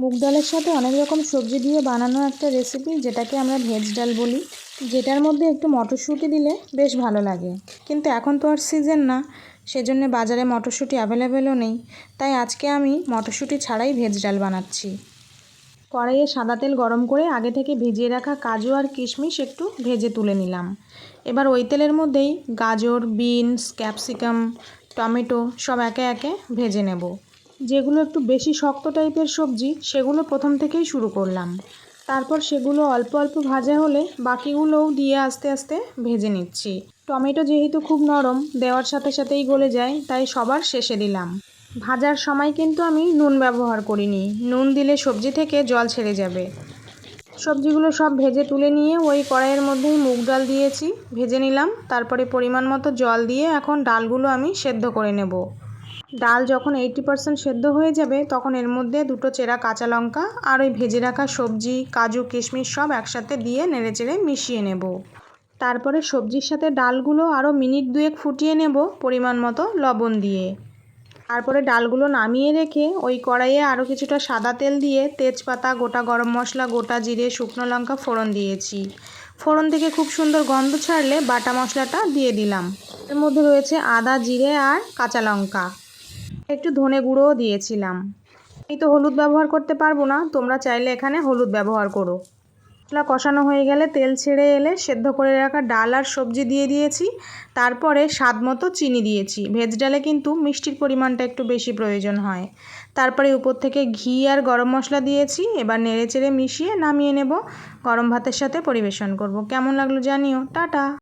মুগ ডালের সাথে অনেক রকম সবজি দিয়ে বানানো একটা রেসিপি যেটাকে আমরা ভেজ ডাল বলি। যেটার মধ্যে একটু মটরশুঁটি দিলে বেশ ভালো লাগে। কিন্তু এখন তো আর সিজন না, সেজন্য বাজারে মটরশুঁটি অ্যাভেলেবেলও নেই। তাই আজকে আমি মটরশুঁটি ছাড়াই ভেজ ডাল বানাচ্ছি। কড়াইয়ে সাদা তেল গরম করে আগে থেকে ভিজিয়ে রাখা কাজু আর কিশমিশ একটু ভেজে তুলে নিলাম। এবার ওই তেলের মধ্যেই গাজর, বিনস, ক্যাপসিকাম, টমেটো সব একে একে ভেজে নেব। যেগুলো একটু বেশি শক্ত টাইপের সবজি, সেগুলো প্রথম থেকেই শুরু করলাম। তারপর সেগুলো অল্প অল্প ভাজা হলে বাকিগুলোও দিয়ে আস্তে আস্তে ভেজে নিচ্ছি। টমেটো যেহেতু খুব নরম, দেওয়ার সাথে সাথেই গলে যায়, তাই সবার শেষে দিলাম। ভাজার সময় কিন্তু আমি নুন ব্যবহার করিনি। নুন দিলে সবজি থেকে জল ছেড়ে যাবে। সবজিগুলো সব ভেজে তুলে নিয়ে ওই কড়াইয়ের মধ্যেই মুগ ডাল দিয়েছি, ভেজে নিলাম। তারপরে পরিমাণ মতো জল দিয়ে এখন ডালগুলো আমি সেদ্ধ করে নেব। ডাল যখন এইটি পারসেন্ট সেদ্ধ হয়ে যাবে, তখন এর মধ্যে দুটো চেরা কাঁচা লঙ্কা আর ওই ভেজে রাখা সবজি, কাজু, কিশমিশ সব একসাথে দিয়ে নেড়েচেড়ে মিশিয়ে নেব। তারপরে সবজির সাথে ডালগুলো আরও মিনিট দুয়েক ফুটিয়ে নেব পরিমাণ মতো লবণ দিয়ে। তারপরে ডালগুলো নামিয়ে রেখে ওই কড়াইয়ে আরও কিছুটা সাদা তেল দিয়ে তেজপাতা, গোটা গরম মশলা, গোটা জিরে, শুকনো লঙ্কা ফোড়ন দিয়েছি। ফোড়ন থেকে খুব সুন্দর গন্ধ ছাড়লে বাটা মশলাটা দিয়ে দিলাম। এর মধ্যে রয়েছে আদা, জিরে আর কাঁচা লঙ্কা। একটু ধনে গুঁড়োও দিয়েছিলাম। এই তো হলুদ ব্যবহার করতে পারব না, তোমরা চাইলে এখানে হলুদ ব্যবহার করো। মশলা কষানো হয়ে গেলে তেল ছেড়ে এলে সেদ্ধ করে রাখা ডাল আর সবজি দিয়ে দিয়েছি। তারপরে স্বাদ মতো চিনি দিয়েছি। ভেজ ডালে কিন্তু মিষ্টির পরিমাণটা একটু বেশি প্রয়োজন হয়। তারপরে উপর থেকে ঘি আর গরম মশলা দিয়েছি। এবার নেড়ে চেড়ে মিশিয়ে নামিয়ে নেব। গরম ভাতের সাথে পরিবেশন করব। কেমন লাগল জানিও। টাটা!